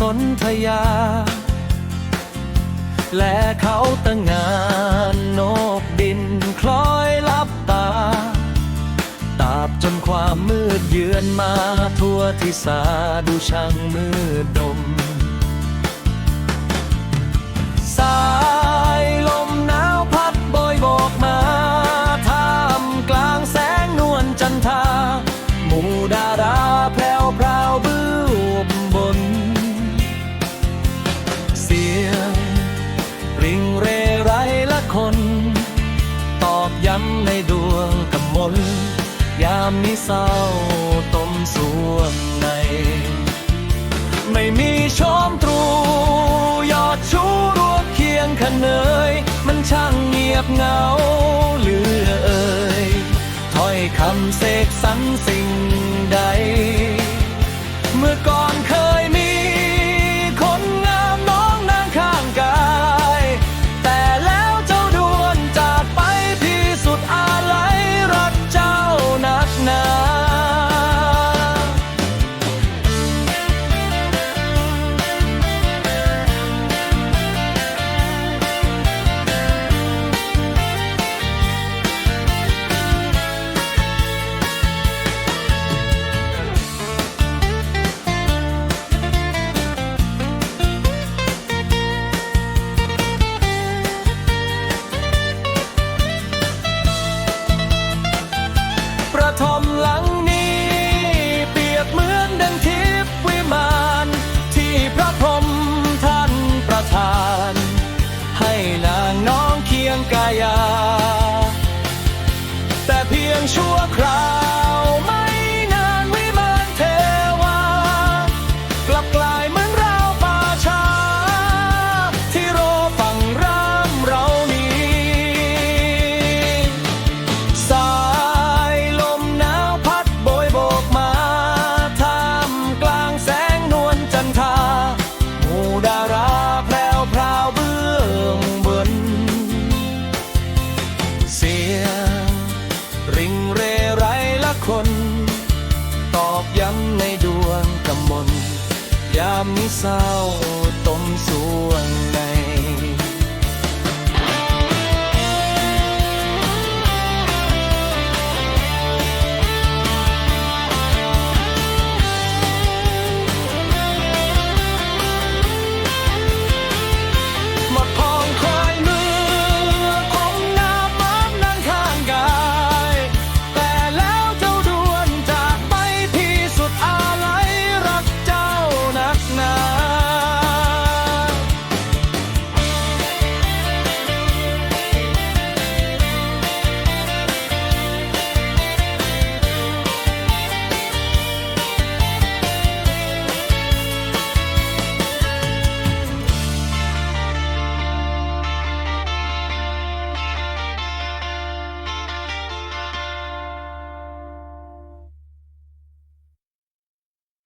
สนธยา และเขาตั้งงานนกดินคล้อยลับตา ตาบจนความมืดเยือนมาทั่วที่สาดูช่างมืดดม น ยามนี้เศร้าต้มส่วนใน ไม่มีชมตรูยอดชูรวบเคียงขนเนยมันช่างเงียบเงาเหลือเอ่ยถ้อยคำเสกสรรสิ่งใด เมื่อก่อน งกายา แต่เพียงชั่วคร ยามเศร้าต้มส่วน